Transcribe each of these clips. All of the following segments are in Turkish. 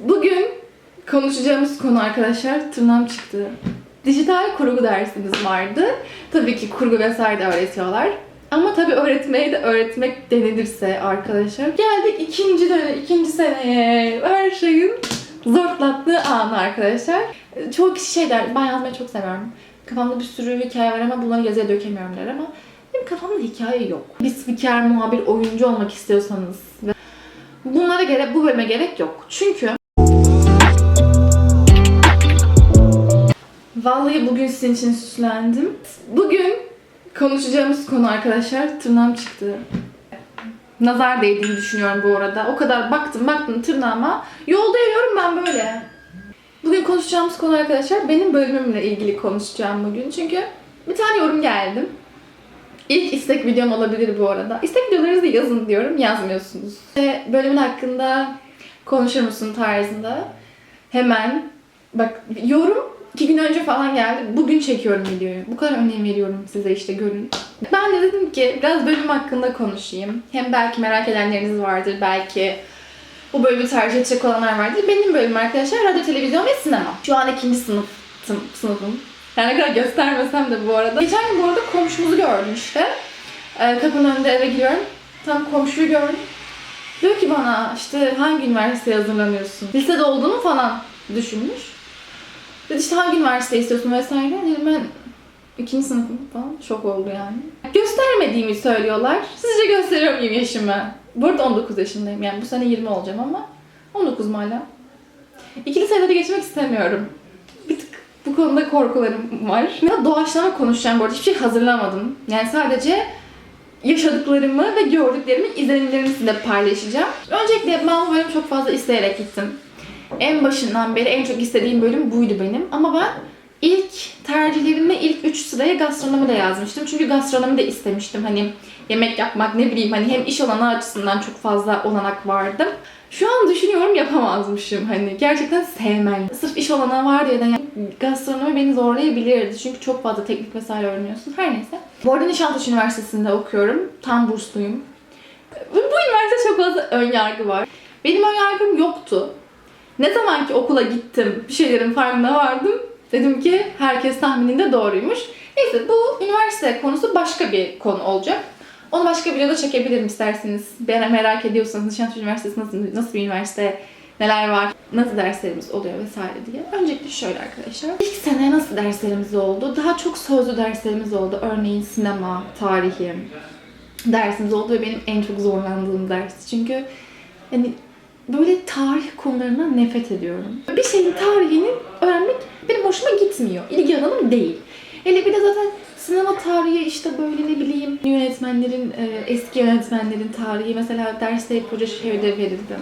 Bugün konuşacağımız konu arkadaşlar tırnağım çıktı. Dijital kurgu dersimiz vardı. Tabii ki kurgu vesaire de öğretiyorlar. Ama tabii öğretmeyi de öğretmek denilirse arkadaşlar. Geldik ikinci dönem, ikinci seneye. Her şeyin zortlattığı anı arkadaşlar. Çoğu kişi şey der, ben yazmayı çok seviyorum. Kafamda bir sürü hikaye var ama bunları yazıya dökemiyorum der ama benim kafamda hikaye yok. Bir spiker, muhabir, oyuncu olmak istiyorsanız ve bunlara gerek, bu bölüme gerek yok. Çünkü Vallahi bugün sizin için süslendim. Bugün konuşacağımız konu arkadaşlar tırnağım çıktı. Nazar değdiğini düşünüyorum bu arada. O kadar baktım baktım tırnağıma. Yolda yürüyorum ben böyle. Bugün konuşacağımız konu arkadaşlar benim bölümümle ilgili konuşacağım bugün. Çünkü bir tane yorum geldi. İlk istek videom olabilir bu arada. İstek videolarınızı yazın diyorum, yazmıyorsunuz. Ve bölümün hakkında konuşur musun tarzında hemen bak yorum iki gün önce falan geldi. Bugün çekiyorum videoyu. Bu kadar önem veriyorum size işte görün. Ben de dedim ki biraz bölüm hakkında konuşayım. Hem belki merak edenleriniz vardır, belki bu bölümü tercih edecek olanlar vardır. Benim bölümüm arkadaşlar radyo, televizyon ve sinema. Şu an ikinci sınıftım, sınıfım. Yani ne kadar göstermesem de bu arada. Geçen gün bu arada komşumuzu gördüm işte. Ee, kapının önünde eve giriyorum. Tam komşuyu gördüm. Diyor ki bana işte hangi üniversiteye hazırlanıyorsun? Lisede olduğunu falan düşünmüş. Dedi işte hangi üniversite istiyorsun vesaire. Dedim ben ikinci sınıfım falan. Şok oldu yani. Göstermediğimi söylüyorlar. Sizce gösteriyor muyum yaşımı? Bu arada 19 yaşındayım. Yani bu sene 20 olacağım ama 19 mu hala? İkili sayıları geçmek istemiyorum. Bir tık bu konuda korkularım var. Ya doğaçlama konuşacağım bu arada. Hiçbir şey hazırlamadım. Yani sadece yaşadıklarımı ve gördüklerimi, izlenimlerimi sizinle paylaşacağım. Öncelikle ben bu bölümü çok fazla isteyerek gittim. En başından beri en çok istediğim bölüm buydu benim. Ama ben ilk tercihlerimde ilk 3 sıraya gastronomi de yazmıştım. Çünkü gastronomi de istemiştim. Hani yemek yapmak ne bileyim hani hem iş olanağı açısından çok fazla olanak vardı. Şu an düşünüyorum yapamazmışım hani gerçekten sevmem. Sırf iş olanağı var diye yani gastronomi beni zorlayabilirdi. Çünkü çok fazla teknik vesaire öğreniyorsun. Her neyse. Bu arada Nişantaşı Üniversitesi'nde okuyorum. Tam bursluyum. Bu, bu üniversite çok fazla ön yargı var. Benim ön yargım yoktu. Ne zaman ki okula gittim, bir şeylerin farkına vardım. Dedim ki herkes tahmininde doğruymuş. Neyse bu üniversite konusu başka bir konu olacak. Onu başka bir videoda çekebilirim isterseniz. Beni merak ediyorsanız Nişantaşı Üniversitesi nasıl, nasıl bir üniversite, neler var, nasıl derslerimiz oluyor vesaire diye. Öncelikle şöyle arkadaşlar. İlk sene nasıl derslerimiz oldu? Daha çok sözlü derslerimiz oldu. Örneğin sinema, tarihi dersimiz oldu ve benim en çok zorlandığım ders. Çünkü hani böyle tarih konularına nefret ediyorum. Bir şeyin tarihini öğrenmek benim hoşuma gitmiyor. İlgi alanım değil. Hele bir de zaten sinema tarihi işte böyle ne bileyim yönetmenlerin, e, eski yönetmenlerin tarihi mesela derste proje şöyle verildi.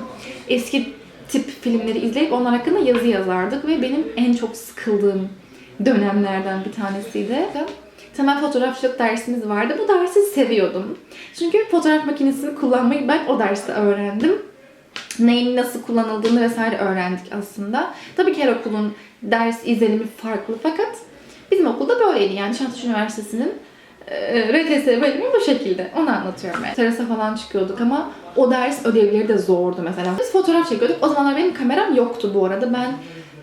Eski tip filmleri izleyip onlar hakkında yazı yazardık ve benim en çok sıkıldığım dönemlerden bir tanesiydi. Temel fotoğrafçılık dersimiz vardı. Bu dersi seviyordum. Çünkü fotoğraf makinesini kullanmayı ben o derste öğrendim neyin nasıl kullanıldığını vesaire öğrendik aslında. Tabii ki her okulun ders izlenimi farklı fakat bizim okulda böyleydi. Yani Nişantaşı Üniversitesi'nin e, RTS bölümü bu şekilde. Onu anlatıyorum ben. Terasa falan çıkıyorduk ama o ders ödevleri de zordu mesela. Biz fotoğraf çekiyorduk. O zamanlar benim kameram yoktu bu arada. Ben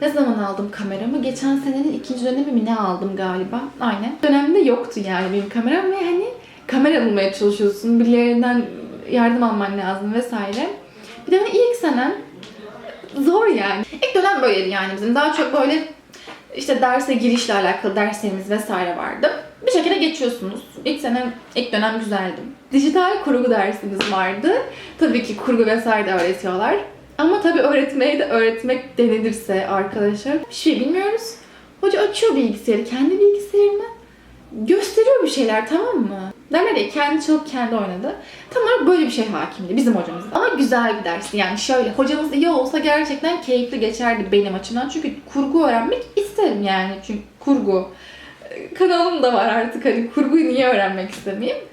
ne zaman aldım kameramı? Geçen senenin ikinci dönemi mi ne aldım galiba? Aynen. Dönemde yoktu yani benim kameram ve hani kamera bulmaya çalışıyorsun. Birilerinden yardım alman lazım vesaire. Bir de ilk senem zor yani. İlk dönem böyleydi yani bizim. Daha çok böyle işte derse girişle alakalı derslerimiz vesaire vardı. Bir şekilde geçiyorsunuz. İlk senem, ilk dönem güzeldi. Dijital kurgu dersimiz vardı. Tabii ki kurgu vesaire de öğretiyorlar. Ama tabii öğretmeyi de öğretmek denilirse arkadaşlar bir şey bilmiyoruz. Hoca açıyor bilgisayarı, kendi bilgisayarını gösteriyor bir şeyler tamam mı? Derler ya kendi çalıp kendi oynadı. Tam olarak böyle bir şey hakimdi bizim hocamız. Ama güzel bir dersti yani şöyle hocamız iyi olsa gerçekten keyifli geçerdi benim açımdan. Çünkü kurgu öğrenmek isterim yani çünkü kurgu. Ee, Kanalım da var artık hani kurguyu niye öğrenmek istemeyeyim.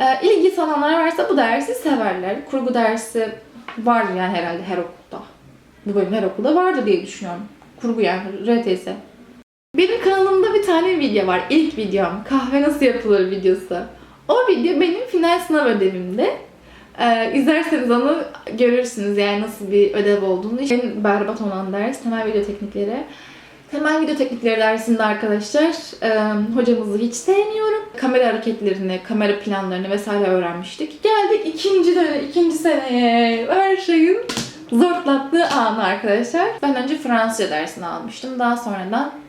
Ee, ilgisi olanlar varsa bu dersi severler. Kurgu dersi vardır yani herhalde her okulda. Bu bölüm her okulda vardır diye düşünüyorum. Kurgu yani RTS. Benim kanalımda bir tane video var. İlk videom. Kahve nasıl yapılır videosu. O video benim final sınav ödevimde. Ee, izlerseniz onu görürsünüz yani nasıl bir ödev olduğunu. En berbat olan ders temel video teknikleri. Temel video teknikleri dersinde arkadaşlar e, hocamızı hiç sevmiyorum. Kamera hareketlerini, kamera planlarını vesaire öğrenmiştik. Geldik ikinci dönem, ikinci seneye. Her şeyin zortlattığı anı arkadaşlar. Ben önce Fransızca dersini almıştım. Daha sonradan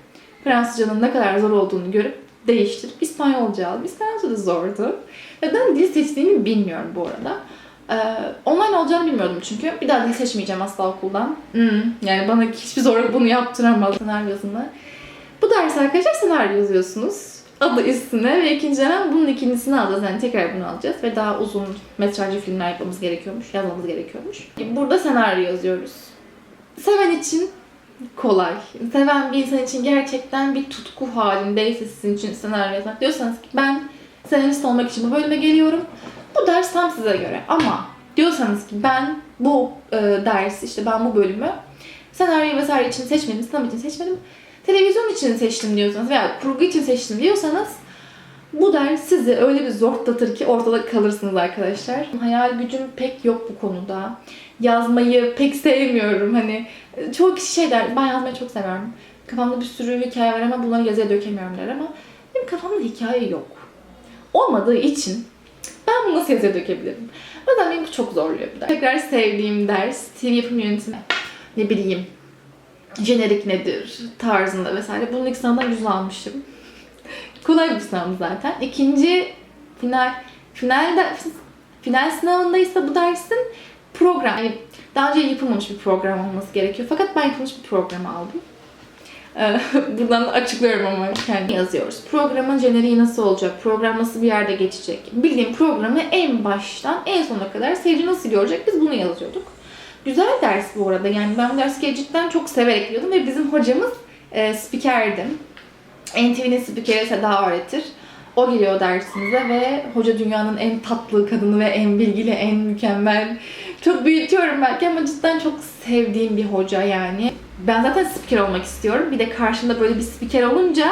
Fransızcanın ne kadar zor olduğunu görüp değiştirip İspanyolca aldım. İspanyolca da zordu. Ve ben dil seçtiğimi bilmiyorum bu arada. Ee, online olacağını bilmiyordum çünkü. Bir daha dil seçmeyeceğim asla okuldan. Hmm, yani bana hiçbir zorluk bunu yaptıramaz senaryosunda. Bu ders arkadaşlar senaryo yazıyorsunuz. Adı üstüne ve ikinci dönem bunun ikincisini alacağız. Yani tekrar bunu alacağız ve daha uzun metrajlı filmler yapmamız gerekiyormuş, yazmamız gerekiyormuş. Burada senaryo yazıyoruz. Seven için kolay. Seven bir insan için gerçekten bir tutku halindeyse sizin için senaryo yazmak diyorsanız ki ben senarist olmak için bu bölüme geliyorum. Bu ders tam size göre ama diyorsanız ki ben bu e, ders işte ben bu bölümü senaryo vesaire için seçmedim, sinema için seçmedim. Televizyon için seçtim diyorsanız veya kurgu için seçtim diyorsanız bu ders sizi öyle bir zortlatır ki ortada kalırsınız arkadaşlar. Hayal gücüm pek yok bu konuda. Yazmayı pek sevmiyorum. Hani çoğu kişi şey der, ben yazmayı çok seviyorum. Kafamda bir sürü hikaye var ama bunları yazıya dökemiyorum der ama benim kafamda hikaye yok. Olmadığı için ben bunu nasıl yazıya dökebilirim? O yüzden beni bu çok zorluyor bir ders. Tekrar sevdiğim ders TV yapım yönetimi. Ne bileyim jenerik nedir tarzında vesaire. Bunun ilk sınavdan yüz almıştım. Kolay bir sınavdı zaten. İkinci final finalde final sınavında ise bu dersin program yani daha önce yapılmamış bir program olması gerekiyor. Fakat ben yapılmış bir program aldım. Ee, Buradan da açıklıyorum ama kendi yazıyoruz. Programın jeneriği nasıl olacak? Program nasıl bir yerde geçecek? Bildiğim programı en baştan en sona kadar seyirci nasıl görecek? Biz bunu yazıyorduk. Güzel ders bu arada. Yani ben bu dersi gerçekten çok severek gidiyordum ve bizim hocamız e, spikerdi. NTV'nin spikeri Seda öğretir. O geliyor dersimize ve hoca dünyanın en tatlı kadını ve en bilgili, en mükemmel. Çok büyütüyorum belki ama cidden çok sevdiğim bir hoca yani. Ben zaten spiker olmak istiyorum. Bir de karşımda böyle bir spiker olunca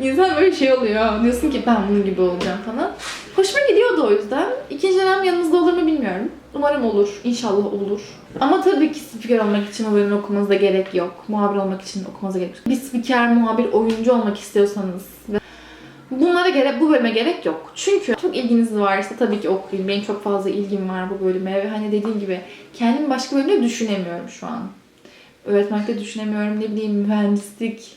insan böyle şey oluyor. Diyorsun ki ben bunun gibi olacağım falan. Hoşuma gidiyordu o yüzden. İkinci dönem yanınızda olur mu bilmiyorum. Umarım olur. İnşallah olur. Ama tabii ki spiker olmak için o bölümü okumanıza gerek yok. Muhabir olmak için okumanıza gerek yok. Bir spiker, muhabir, oyuncu olmak istiyorsanız ve Bunlara gerek, bu bölüme gerek yok. Çünkü çok ilginiz varsa tabii ki okuyun. Benim çok fazla ilgim var bu bölüme ve hani dediğim gibi kendimi başka bölümde düşünemiyorum şu an. Öğretmekte düşünemiyorum. Ne bileyim mühendislik,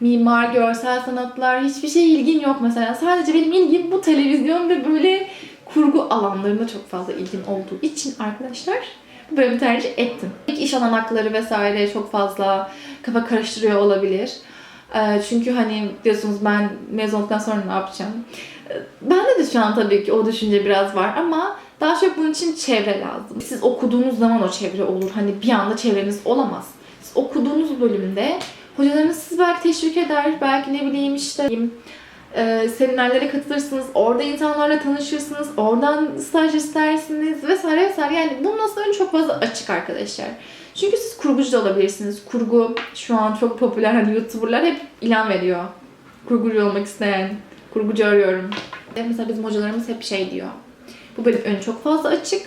mimar, görsel sanatlar hiçbir şey ilgin yok mesela. Sadece benim ilgim bu televizyon ve böyle kurgu alanlarında çok fazla ilgim olduğu için arkadaşlar bu bölümü tercih ettim. İlk iş alanakları vesaire çok fazla kafa karıştırıyor olabilir. Ee, Çünkü hani diyorsunuz ben mezun sonra ne yapacağım? Ee, Bende de şu an tabii ki o düşünce biraz var ama daha çok bunun için çevre lazım. Siz okuduğunuz zaman o çevre olur. Hani bir anda çevreniz olamaz. Siz okuduğunuz bölümde hocalarınız sizi belki teşvik eder. Belki ne bileyim işte e, seminerlere katılırsınız. Orada insanlarla tanışırsınız. Oradan staj istersiniz vesaire vesaire. Yani bunun aslında çok fazla açık arkadaşlar. Çünkü siz kurgucu da olabilirsiniz. Kurgu şu an çok popüler. Hani YouTuber'lar hep ilan veriyor. Kurgucu olmak isteyen, kurgucu arıyorum. Mesela bizim hocalarımız hep şey diyor. Bu bölüm önü çok fazla açık.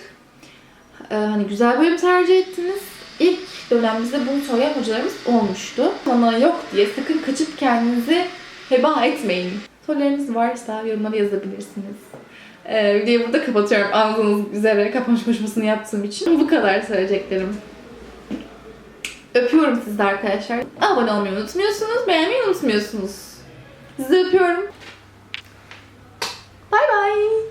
Ee, hani güzel bölüm tercih ettiniz. İlk dönemimizde bunu söyleyen hocalarımız olmuştu. Bana yok diye sakın kaçıp kendinizi heba etmeyin. Sorularınız varsa yorumlara yazabilirsiniz. Ee, videoyu burada kapatıyorum anladığınız üzere kapanış konuşmasını yaptığım için. Bu kadar söyleyeceklerim. Öpüyorum sizi arkadaşlar. Abone olmayı unutmuyorsunuz, beğenmeyi unutmuyorsunuz. Sizi öpüyorum. Bay bay.